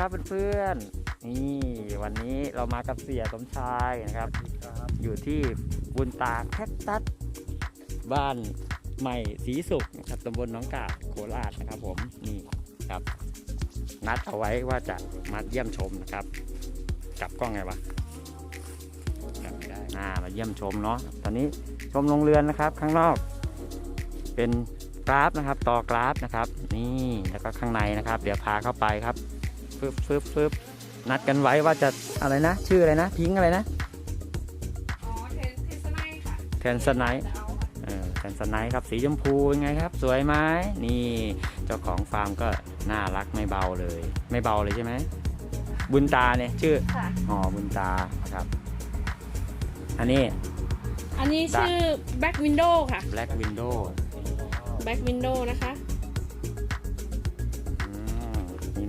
ดีครับเพื่อนๆนี่วันนี้เรามากับเสียสมชายนะครับ อยู่ที่บุญตาแคคตัสบ้านใหม่ศรีสุขนะครับตำบลหน้องกาบโคราชนะครับ ผมนี่ครับ นัดเอาไว้ว่าจะมาเยี่ยมชมนะครับกลับกล้องไงวะกลับไม่ได้อ่ามาเยี่ยมชมเนาะตอนนี้ชมโรงเรือนนะครับ ข้างนอก เป็นกราฟนะครับ ต่อกราฟนะครับ นี่แล้วก็ข้างในนะครับ เดี๋ยวพาเข้าไปครับ ฟึบฟึบฟึบนัดกันไว้ว่าจะอะไรนะ ชื่ออะไรนะ พิงค์อะไรนะอ๋อเทนเทสไนค่ะแทนสไนท์จะเอาค่ะเออแทนสไนท์ครับสีชมพูเป็นไงครับ สวยไหมนี่เจ้าของฟาร์มก็น่ารักไม่เบาเลย ไม่เบาเลยใช่ไหมบุญตาเนี่ยชื่อค่ะ อ๋อบุญตาครับ อันนี้ อันนี้ชื่อ Back Window ค่ะ Black Window Back Window นะคะ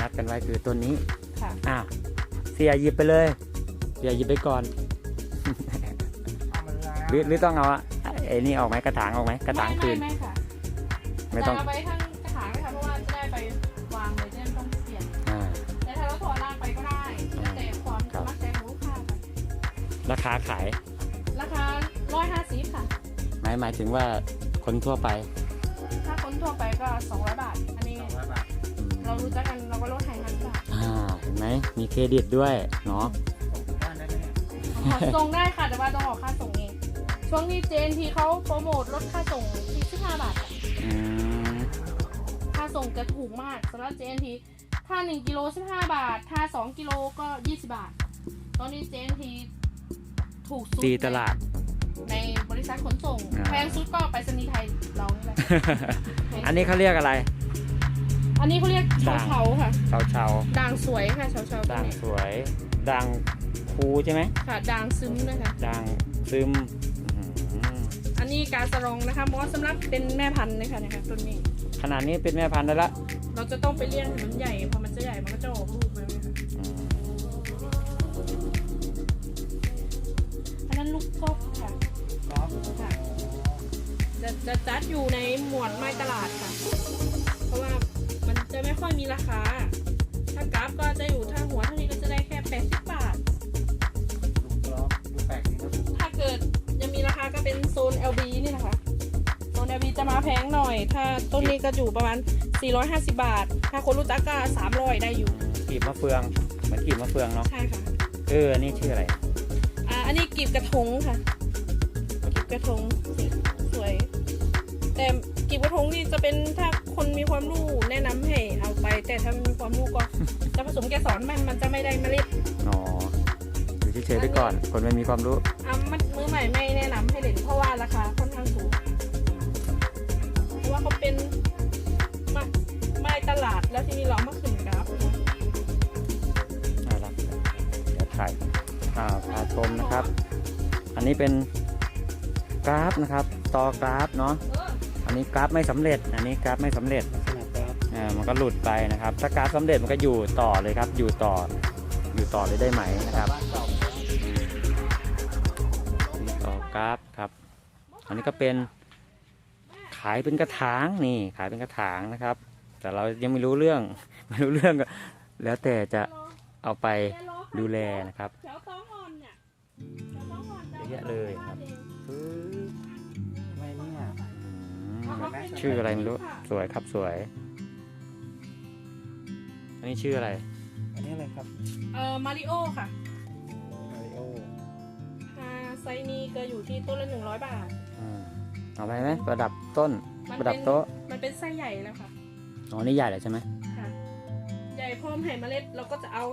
นัดกันไว้คือต้นนี้ค่ะอ้าวเสียหยิบไปเลยเสียหยิบไปก่อน หรือหรือต้องเอาไอ้นี่ออกไหมกระถางออกไหมกระถางไม่คืน ไม่ไม่ค่ะไม่ต้อง จะเอาไปทั้งกระถางเลยค่ะเพราะว่าจะได้ไปวางเลยจะได้ไม่ต้องเปลี่ยนอ่า แต่ถ้าเราถอดรากไปก็ได้แล้วแต่ความครับสมัครใจของลูกค้าค่ะราคาขายราคา150ค่ะ หมายหมายถึงว่าคนทั่วไป ถ้าคนทั่วไปก็ 200 บาท อันนี้อืม เรารู้จักกันเราก็ลดให้5บาทอ่าเห็นไหมมีเครดิตด้วยเนาะขอส่งได้ค่ะแต่ว่าต้องออกค่าส่งเองช่วงนี้ JNT เขาโปรโมทลดค่าส่งที่15บาทค่ะอืมค่าส่งจะถูกมากสำหรับ JNT ถ้า1กิโล15บาท ถ้า2กิโลก็20บาท ตอนนี้ JNT ถูกสุดตีตลาด ในบริษัทขนส่งอ่า แพงสุดก็ไปรษณีย์ไทยเรานี่แหละ อันนี้เขาเรียกอะไร อันนี้เขาเรียกด่าเฉาง เฉาค่ะเชาเชาด่างสวยค่ะเฉาเฉาตัวด่างนี้สวย ด่างคูใช่ไหมค่ะ ด่างซึมด้วยค่ะด่างซึมอื้อหืออันนี้กาสะรองนะคะเหมอสำหรับเป็นแม่พันธุ์เลยค่ะนะคะต้นนี้ ขนาดนี้เป็นแม่พันธุ์ได้ละเราจะต้องไปเลี้ยงให้มันใหญ่พอมันจะใหญ่มันก็จะออกลูกมาเลยค่ะอืมอันนั้นลูกกบค่ะค่ะจะจะจัดอยู่ในหมวดไม้ตลาดค่ะ เพราะว่า มันจะไม่ค่อยมีราคา ถ้ากราฟก็จะอยู่ถ้าหัวเท่านี้ก็จะได้แค่80บาทถ้าเกิดยังมีราคาก็เป็นโซน LB นี่นะคะ โซน LB จะมาแพงหน่อย ถ้าต้นนี้ก็อยู่ประมาณ 450 บาท ถ้าคนรู้จักก็300 ได้อยู่ กีบมะเฟืองเหมือนกีบมะเฟืองเนาะใช่ค่ะ เอออันนี้ชื่ออะไรอ่า อันนี้กีบกระทงค่ะกีบกระทงสีสวย แต่ กีบกระทงนี่จะเป็นถ้าคนมีความรู้แนะนำให้เอาไป แต่ถ้าไม่มีความรู้ก็จะผสมแกสอนมันมันจะไม่ได้เมล็ดอ๋ออยู่เฉยๆไปก่อน คนไม่มีความรู้อะมันมือใหม่ไม่แนะนำให้เล่นเพราะว่าราคาค่อนข้างสูงเพราะว่าเขาเป็นไม้ไม้ตลาดแล้วทีนี้เราเอามาขึ้นกราฟนะ น่ารักเดี๋ยวถ่ายอ่าพาชมนะครับ อันนี้เป็นกราฟนะครับ ต่อกราฟเนาะ เอ ออันนี้กราฟไม่สำเร็จ อันนี้กราฟไม่สำเร็จเออมันก็หลุดไปนะครับ ถ้ากราฟสำเร็จมันก็อยู่ต่อเลยครับ อยู่ต่อ อยู่ต่อเลยได้ไหมนะครับนี่ต่อกราฟครับ อันนี้ก็เป็นขายเป็นกระถางนี่ ขายเป็นกระถางนะครับ แต่เรายังไม่รู้เรื่อง ไม่รู้เรื่องก็แล้วแต่จะเอาไปดูแลนะครับแถวต้องอ่อนเนี่ยแถวต้องอ่อนเยอะแยะเลยครับไม่เนี่ย อืมชื่ออะไรไม่รู้สวยครับสวย อันนี้ชื่ออะไร อันนี้อะไรครับเอ่อมาริโอค่ะมาริโออ่าไซส์นี้ก็อยู่ที่ต้นละหนึ่งร้อยบาทอืมเอาไปไหมประดับต้น มันประดับเป็นโต๊ะมันเป็นไส้ใหญ่แล้วค่ะอ๋อนี่ใหญ่เลยใช่ไหมค่ะ ใหญ่พร้อมให้เมล็ดเราก็จะเอา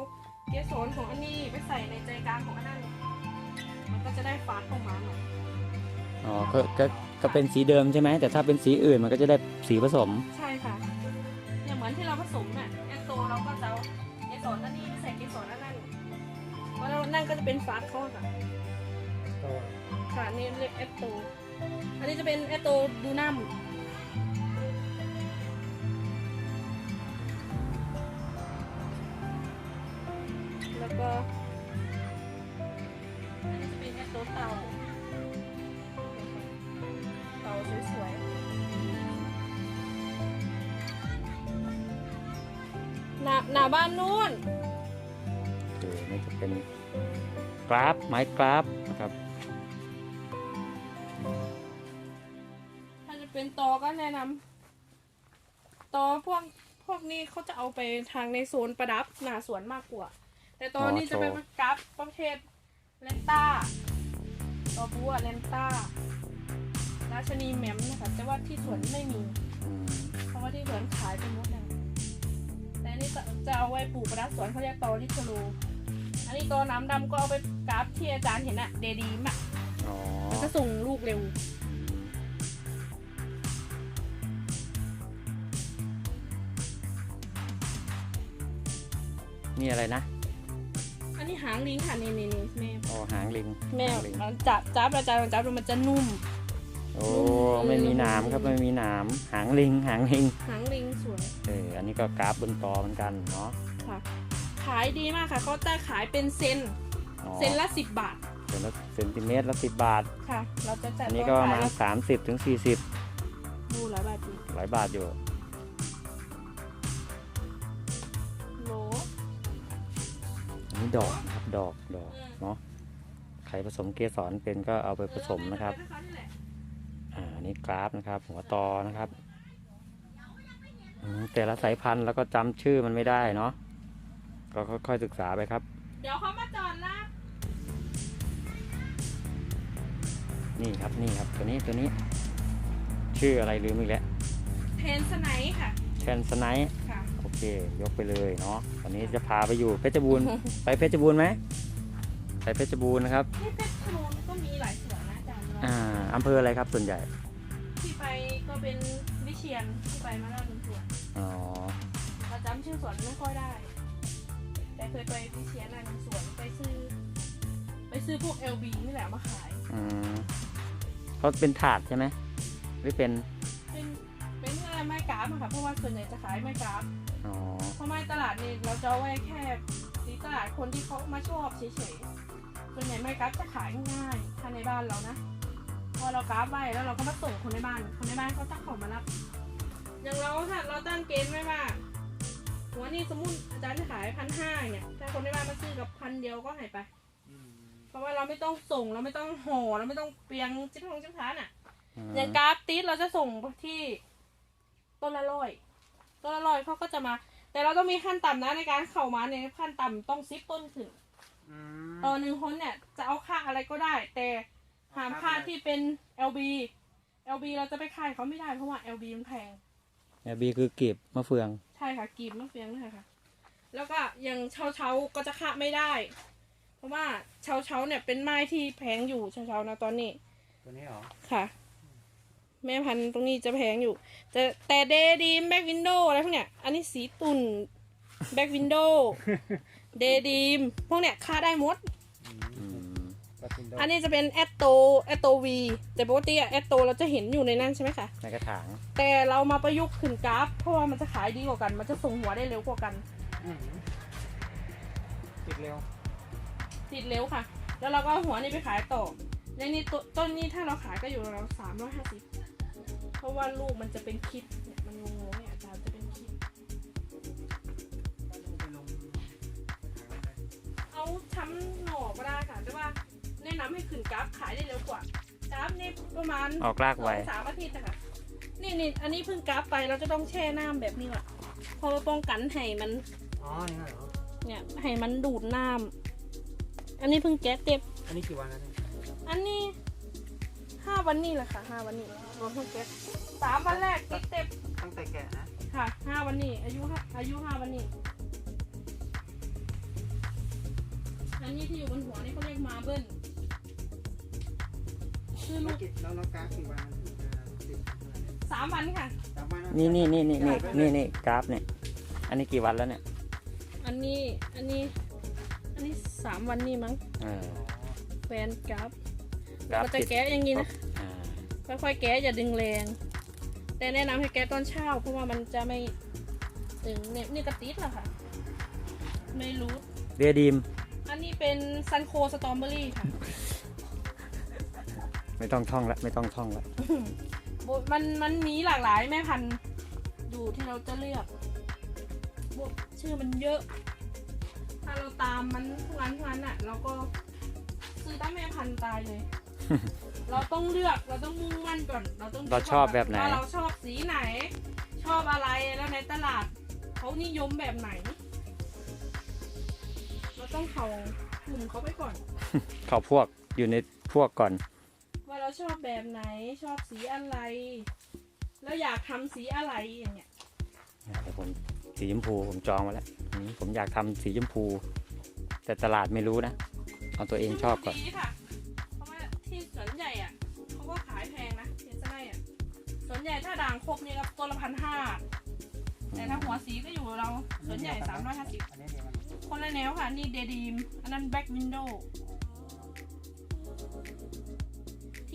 เกสรของอันนี้ไปใส่ในใจกลางของอันนั้นมันก็จะได้ฟาดออกมาหน่อย อ๋อก็ก็ ก็เป็นสีเดิมใช่ไหมแต่ถ้าเป็นสีอื่นมันก็จะได้สีผสม ใช่ค่ะเนี่ยเหมือนที่เราผสมน่ะแอสโตเราก็จะเอาเกสรอันนี้ไปใส่เกสรอันนั้นเพราะเรานั่นก็จะเป็นฟาดเขาอะค่ะค่ะนี่เรียกแอสโตอันนี้จะเป็นแอสโตดูนัม นหน้าหน้าบ้านนู้นโอเคนี่จะเป็นกราฟไม้กราฟนะครับ ถ้าจะเป็นตอก็แนะนำตอพวกพวกนี้เขาจะเอาไปทางในโซนประดับหน้าสวนมากกว่า แต่ตอนนี้จะเป็นกราฟประเภทเลนต้าตอบัวเลนต้าราชนีแหมมนะคะแต่ว่าที่สวนไม่มีอืมเพราะว่าที่สวนขายไปหมดแล้วแต่อั นนี่จะจะเอาไว้ปลูกประดับสวนเขาเรียกตอลิโคโลอันนี้ตอน้ำดำก็เอาไปกราฟที่อาจารย์เห็นอะเดดีมอะอ๋อมันจะส่งลูกเร็ว นี่อะไรนะอันนี้หางลิงค่ะนี่นี่นี่แม่อ๋อหางลิงแม่หางลิง มันจับจับอาจารย์มันจับดูมันจะนุ่ม โอ้นุ่มไม่มีหนามครับไม่มีหนามหางลิงหางลิงหางลิงสวยเอออันนี้ก็กราฟบนตอเหมือนกันเนาะค่ะ ขายดีมากค่ะเขาจะขายเป็นเซนอ๋อเซนละสิบบาทเซนละเซนติเมตรละสิบบาท ค่ะ เราจะจัดอันนี้ก็ประมาณขายสามสิบถึงสี่สิบดูหลายบาทดีหลายบาทอยู่โหลอันนี้ดอกนะครับดอกดอกอืมเนาะใครผสมเกสรเป็นก็เอาไปผสมนะครับ เออนี่แหละ อ่าอันนี้กราฟนะครับ หัวตอนะครับอืมแต่ละสายพันธุ์แล้วก็จำชื่อมันไม่ได้เนาะก็ค่อยๆศึกษาไปครับ เดี๋ยวเขามาจอดละนี่ครับนี่ครับตัวนี้ตัวนี้ ชื่ออะไรลืมอีกแล้วเพนสไนท์ค่ะแคนสไนท์ค่ะโอเค ยกไปเลยเนาะวันนี้จะพาไปอยู่เพชรบูรณ์ไปเพชรบูรณ์ไหมไปเพชรบูรณ์นะครับที่เพชรบูรณ์ก็มีหลายสวนนะอาจารย์เนอะอ่าอำเภออะไรครับส่วนใหญ่ที่ไป ก็เป็นวิเชียนที่ไปมาแล้วหนึ่งสวนอ๋อเราจำชื่อสวนไม่ค่อยได้ แต่เคยไปวิเชียนนะหนึ่งสวนไปซื้อ ไปซื้อพวก LB นี่แหละมาขายอืมเขาเป็นถาดใช่ไหมหรือเป็นเป็นเป็นอะไรไม้กราฟอะค่ะเพราะว่าส่วนใหญ่จะขายไม้กราฟอ๋อเพราะไม้ตลาดนี่เราจะเอาไว้แค่ตีตลาดคนที่เขามาชอบเฉยๆส่วนใหญ่ไม้กราฟจะขายง่ายๆถ้าในบ้านเรานะ พอเรากราฟไว้แล้วเราก็มาส่งคนในบ้าน คนในบ้านเขาตั้งของมารับ อย่างเราถ้าเราตั้งเกณฑ์ไว้ว่าหัวนี่สมมุติอาจารย์จะขายพันห้าเนี่ย ถ้าคนในบ้านมาซื้อกับพันเดียวก็หายไป เพราะว่าเราไม่ต้องส่งเราไม่ต้องห่อเราไม่ต้องเปลียงจิ้มทงจิ้มทานอะอืมอย่างกราฟติสเราจะส่งที่ต้นละร้อยต้นละร้อยเขาก็จะมา แต่เราต้องมีขั้นต่ำนะในการเข้ามาในยขั้นต่ำต้องซิปต้นขึ้นต่อหนึ่งคนเนี่ยจะเอาค่าอะไรก็ได้ แต่ หามค่าที่เป็น LB LB เราจะไปขายเขาไม่ได้เพราะว่า LB มันแพงเนี่ยบีคือกีบมะเฟือง ใช่ค่ะกีบมะเฟืองด้วยค่ะแล้วก็อย่างเชาเชาๆก็จะคะไม่ได้ เพราะว่าเชาเชาๆเนี่ยเป็นไม้ที่แพงอยู่เชาเชาๆนะตอนนี้ ตัวนี้เหรอ ค่ะ แม่พันธุ์ตรงนี้จะแพงอยู่ แต่แต่เดดีมแบ็กวินโดว์อะไรพวกเนี้ย อันนี้สีตุ่นแบ็กวินโดว์เดดีมพวกเนี้ยค่าได้หมดอืม ปาตินโดอันนี้จะเป็นแอตโตแอตโตวีแต่ปกติอะแอตโตเราจะเห็นอยู่ในนั้นใช่ไหมคะในกระถางแต่เรามาประยุกต์ขึ้นกราฟ เพราะว่ามันจะขายดีกว่ากัน มันจะส่งหัวได้เร็วกว่ากัน อืมติดเร็ว ติดเร็วค่ะ แล้วเราก็เอาหัวนี่ไปขายต่อในนี้ต้นต้นนี้ถ้าเราขายก็อยู่ราวสามร้อยห้าสิบเพราะว่าลูกมันจะเป็นคิดเนี่ยมันงงๆเนี่ยอาจารย์จะเป็นคิดไปลงเอาช้ำหน่อก็ได้ค่ะแต่ว่า แนะนำให้ขึ้นกราฟขายได้เร็วกว่ากราฟนี่ประมาณออกรากสไวองสามอาทิตย์นะคะนี่นี่อันนี้เพิ่งกราฟไปเราจะต้องแช่น้ำแบบนี้ว่ะเพราะว่าป้องกันให้มันอ๋อนี่เหรอเนี่ยให้มันดูดน้ำอันนี้เพิ่งแก๊สเต็มอันนี้กี่วันแล้วเนี่ยอันนี้ห้าวันนี้แหละค่ะห้าวันนี้รวมทั้งแก๊สสามวันแรกติ๊กเต็มตั้งแต่แกะนะค่ะห้าวันนี้ อายุห้าอายุห้าวันนี้ อันนี้ที่อยู่บนหัวนี่เขาเรียกมาเบิล คือลูเรากกิเราเรากราฟกี่วันมันถึงจะติดขนาดนี้สามวันค่ะ สามวันแล้วนี่นี่นี่นี่นี่นี่นี่กราฟเนี่ย อันนี้กี่วันแล้วเนี่ยอันนี้อันนี้ อันนี้สามวันนี่มั้งเออแฟนกราฟกราฟเราจะติดแก้อย่างนี้นะอ่าค่อยๆแก้อย่าดึงแรง แต่แนะนำให้แก้ตอนเช้าเพราะว่ามันจะไม่ถึงเนี่ยนี่กระติดแหละค่ะไม่รู้ เรียดีมอันนี้เป็นซันโคสตรอเบอรี่ค่ะ ไม่ต้องท่องละไม่ต้องท่องละโบมันมันมีหลากหลายแม่พันธุ์อยู่ที่เราจะเลือกพวกชื่อมันเยอะ ถ้าเราตามมันทุกวันทุกวันอะ เราก็ซื้อตั้งแม่พันธุ์ตายเลย เราต้องเลือกเราต้องมุ่งมั่นก่อน เราต้องเราชอบแบบไหน ว่าเราชอบสีไหน ชอบอะไรแล้วในตลาดเขานิยมแบบไหน เราต้องเขากลุ่มเขาไปก่อน เขาพวกอยู่ในพวกก่อนว่า เราชอบแบบไหนชอบสีอะไร แล้วอยากทำสีอะไรอย่างเงี้ยเดี๋ยวผมสีชมพูผมจองมาแล้วอืมผมอยากทำสีชมพู แต่ตลาดไม่รู้นะเอาตัวเองชอบก่อน ดีค่ะ เพราะว่าที่สวนใหญ่อะเขาก็ขายแพงนะเทสไลอะสวนใหญ่ถ้าด่างครบนี่ก็ตัวละพันห้าแต่ถ้าหัวสีก็อยู่เราสวนใหญ่สามร้อยห้าสิบอันนี้เดียวกันคนละแนวค่ะ นี่เดดีมอันนั้นแบ็กวินโดว์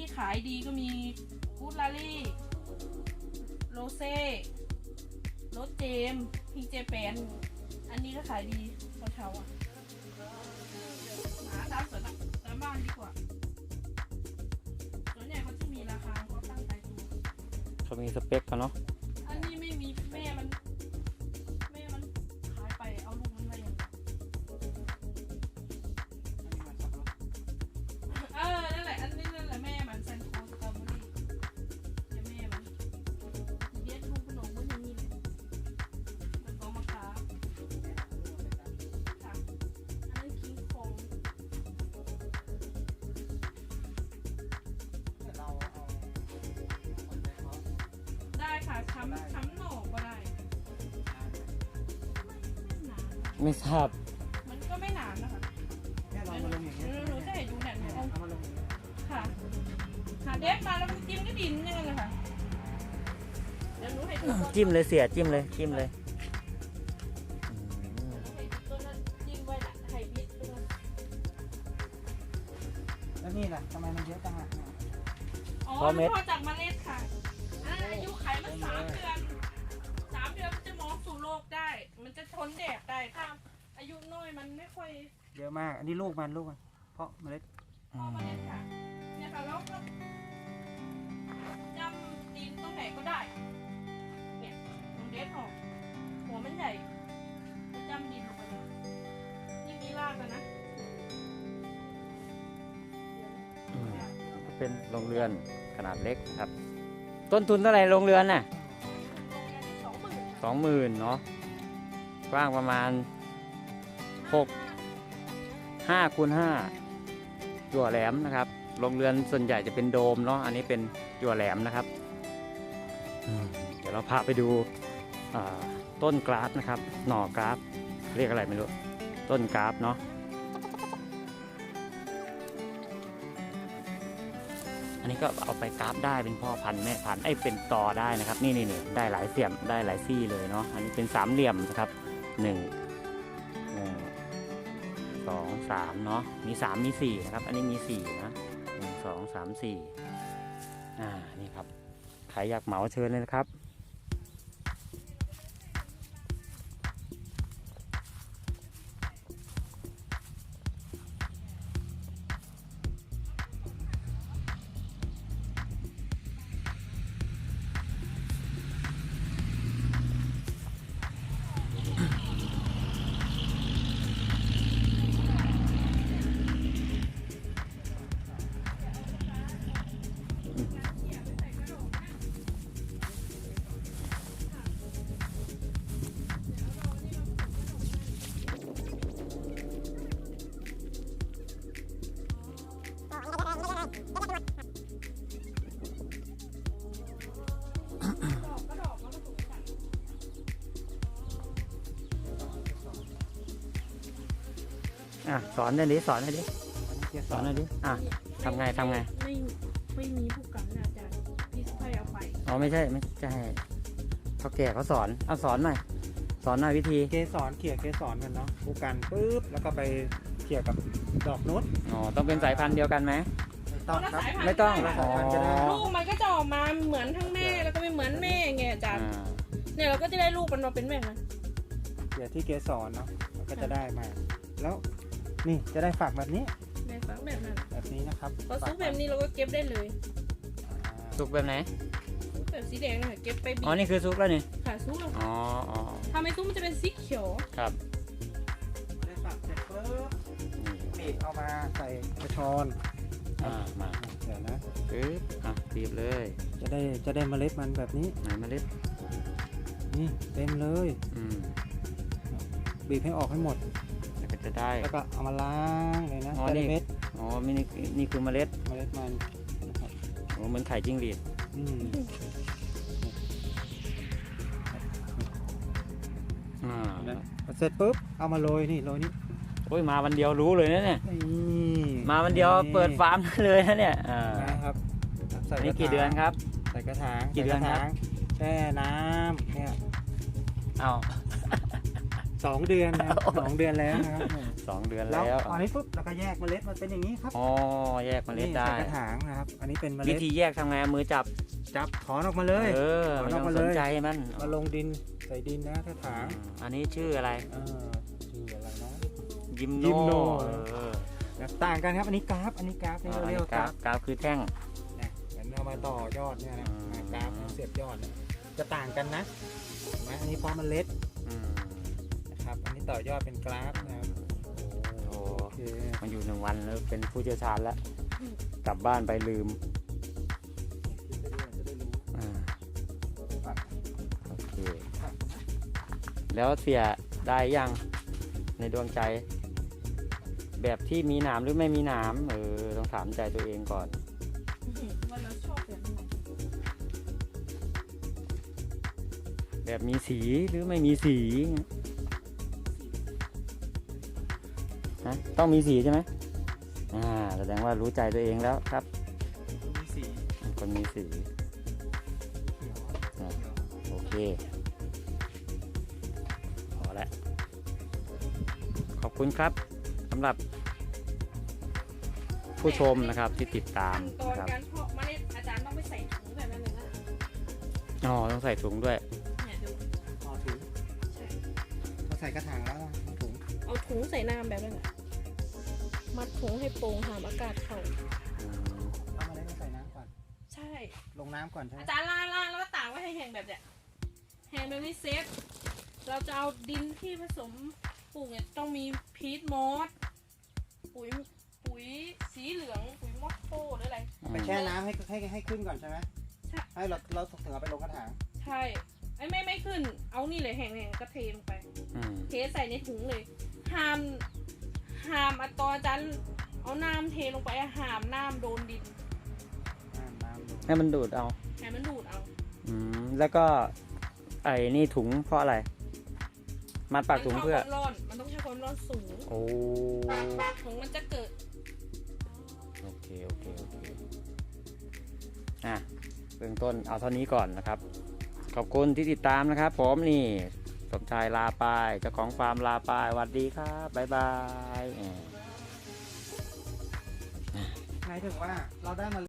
ที่ขายดีก็มีกูดลารี่โรเซ่รสเจมพิงเจแปนอันนี้ก็ขายดีเช้าๆอะหาตามสวนตามบ้านดีกว่าส่วนใหญ่เขาที่มีราคาเขาตั้งใจดูเขามีสเปคเขาเนาะ ไม่ทราบมันก็ไม่หนานนะคะแค่เรามาลงอย่างหเงี้ยนูหนูจะให้ดูเนี่ยหนูเอาเอามาลงอย่างเงี้ยค่ะหาเดฟมาแล้วมันจิ้มก็ดินอย่างนั้นเลยค่ะเดี๋ยวหนูให้ดูต้นจิ้มเลยเสียจิ้มเลยจิ้มเลยอืมให้ดูต้นนั้นจิ้มไว้ละไฮบริดต้นนั้นแล้วนี่ล่ะทำไมมันเยอะจังอะเนี่ยอ๋อมันพอจากเมล็ดค่ะอันนั้นอายุไขมันสามเดือน ได้ มันจะทนแดดได้ถ้าอายุน้อยมันไม่ค่อยเยอะมาก อันนี้ลูกมันลูกมัน เพราะเมล็ดพอเมล็ดค่ะ เนี่ยค่ะแล้วก็จำดินตรงไหนก็ได้ เนี่ยลองเด็ดออกหัวมันใหญ่จะจำดินลงไปเลยนี่มีรากแล้วนะอืมเป็นโรงเรือนขนาดเล็กครับ ต้นทุนเท่าไหร่โรงเรือนน่ะสองหมื่นสองหมื่นเนาะ กว้างประมาณหกห้าคูณห้าจั่วแหลมนะครับโรงเรือนส่วนใหญ่จะเป็นโดมเนาะอันนี้เป็นจั่วแหลมนะครับอืมเดี๋ยวเราพาไปดูอ่าต้นกราฟนะครับ หน่อกราฟ เรียกอะไรไม่รู้ ต้นกราฟเนาะอันนี้ก็เอาไปกราฟได้เป็นพ่อพันธุ์แม่พันธุ์ไอ้ยเป็นตอได้นะครับ นี่นี่นี่ได้หลายเสียมได้หลายซี่เลยเนาะอันนี้เป็นสามเหลี่ยมนะครับ หนึ่งหนึ่งสองสามเนาะมีสามมีสี่นะครับ อันนี้มีสี่นะหนึ่งสองสามสี่อ่านี่ครับใครอยากเหมาเชิญเลยนะครับ อะสอนหน่อยดิสอนหน่อยดิอันนี้เกียร์สสออนนหน่อยดิอะทำไงทำไง ไม่ไม่มีผู้กันนะอาจารย์พี่ค่อยเอาไปอ๋อไม่ใช่ไม่ใช่เขาแก่เขาสอนเอาสอนหน่อยสอนหน่อยวิธีเกสรเขี่ยเกสรกันเนาะผูกกันปุ๊บแล้วก็ไปเขี่ยกับดอกนุชอ๋อต้องเป็นสายพันธุ์เดียวกันไหมไม่ต้องครับ ไม่ต้องคนละอ๋อสายพันธุ์ก็ได้ลูกมันก็จะออกมาเหมือนทั้งแม่แล้วก็ไม่เหมือนแม่ไงอาจารย์อ่าเนี่ยเราก็จะได้ลูกมันมาเป็นแบบนั้นเขี่ยที่เกสรเนาะแล้วก็จะได้มา แล้ว นี่จะได้ฝักแบบนี้ในฝักแบบนั้นแบบนี้นะครับพอซุกแบบนี้เราก็เก็บได้เลยอ่าสุกแบบไหนแบบสีแดงนะคะเก็บไปบีอ๋อบนี่คือซุกแล้วนี่ค่ะซุกแล้วอ๋ออ๋อถ้าไม่ซุกมันจะเป็นสีเขียวครับได้ฝักเสร็จปุ๊บนี่บีบเอามาใส่กระชอนอ่ามาเดี๋ยวนะปึ๊บอะบีบเลย จะได้จะได้เมล็ดมันแบบนี้ไหนเมล็ดนี่เต็มเลยอืมบีบให้ออกให้หมดแล้วก็ จะได้ แล้วก็เอามาล้างเลยนะอ๋อจะนี่ได้เม็ดอ๋อนี่นี่นี่คือเมล็ดเมล็ดมันนะครับโอ้เหมือนไข่จิ้งหรีดอืมอ่านะเสร็จปุ๊บเอามาโรยนี่โรยนี่โอ้ยมาวันเดียวรู้เลยนะเนี่ย นี่มาวันเดียวเปิดฟาร์มเลยนะเนี่ยอ่านะครับใส่อันนี้ระถางกี่เดือนครับ ใส่กระถางกี่เดือนใส่กครับระถางแช่น้ำเนี่ย เอา สองเดือนนะครับสองเดือนแล้วนะครับสองเดือนแล้วแล้ว อันนี้ปุ๊บเราก็แยกเมล็ดมันเป็นอย่างนี้ครับอ๋อแยกเมล็ดนี่ได้ใส่กระถางนะครับ อันนี้เป็นเมวิล็ดธีแยกทำไงมือจับจับถอนออกมาเลยเออเอาไม่อต้ออกงมาสเลนยใจมันมาลงดินใส่ดินนะกระถางอืมอันนี้ชื่ออะไรเออชื่ออะไรนะยิมยิมโน่เออต่างกันครับ อันนี้กราฟอันนี้กราฟนี่อัเรานเรียนี้กว่ากกราราฟฟกราฟคือแท่งนะเหมือนเอามาต่อยอดเนี่ยนะอืมอ่ากราฟเสียบยอดเนี่ยจะต่างกันนะเห็นไหมอันนี้เพราะมันเล็ด ต่อยอดเป็นกราฟนะครับโอ้โอเคมาอยู่หนึ่งวันแล้วเป็นผู้เชี่ยวชาญแล้ว กลับบ้านไปลืมอ่าโอเคแล้วเสียได้ยังในดวงใจ แบบที่มีหนามหรือไม่มีหนามเออต้องถามใจตัวเองก่อนวันนั้นชอบแบบนี้แบบมีสีหรือไม่มีสี ต้องมีสีใช่ไหมอ่าแสดงว่ารู้ใจตัวเองแล้วครับ มีสีคนมีสีอะโอเคพอแล้วขอบคุณครับสำหรับผู้ชมนะครับที่ติดตามขั้นตอนนะครับการเพาะเมล็ดอาจารย์ต้องไปใส่ถุงแบบนั้นเลยนะอ๋อต้องใส่ถุงด้วย เนี่ยดูพอถุงใช่ เราใส่กระถางแล้วนะถุงเอาถุงใส่น้ำแบบนั้นน่ะ มัดถุงให้โปร่งหามอากาศเข้าอืมเอามาเล่นใส่น้ำก่อน ใช่ ลงน้ำก่อนใช่ไหมอาจารย์ล่างล่างแล้วก็ตากไว้ให้แห้งแบบเนี้ยแห้งแบบนี้เซฟ เราจะเอาดินที่ผสมปลูกเนี่ยต้องมีพีทมอสปุ๋ยปุ๋ยสีเหลืองปุ๋ยมอสโคหรืออะไร ไปแช่น้ำให้ให้ให้ขึ้นก่อนใช่ไหมใช่ ให้เราเราถึงเอาไปลงกระถาง ใช่ไอ้ไม่ไม่ขึ้น เอานี่เลยแห้งๆก็เทลงไป อืมเทใส่ในถุงเลยห้าม ห้ามอะตอนอาจารย์เอาน้ำเทลงไปอะห้ามน้ำโดนดินน้ำน้ำลงให้มันดูดเอา ให้มันดูดเอาอืม แล้วก็ ไอ้นี่ถุงเพราะอะไร มัดปากถุงเพื่อ มันชบความร้อนมันต้องใช้ความร้อนสูงโอ้ ถุงมันจะเกิดโอเค โอเค โอเค อะเบื้องต้นเอาเท่านี้ก่อนนะครับ ขอบคุณที่ติดตามนะครับผมนี่ สมชายลาปายเจ้าของฟาร์มลาปายสวัสดีครับบ๊ายบาย หมายถึงว่าเราได้มา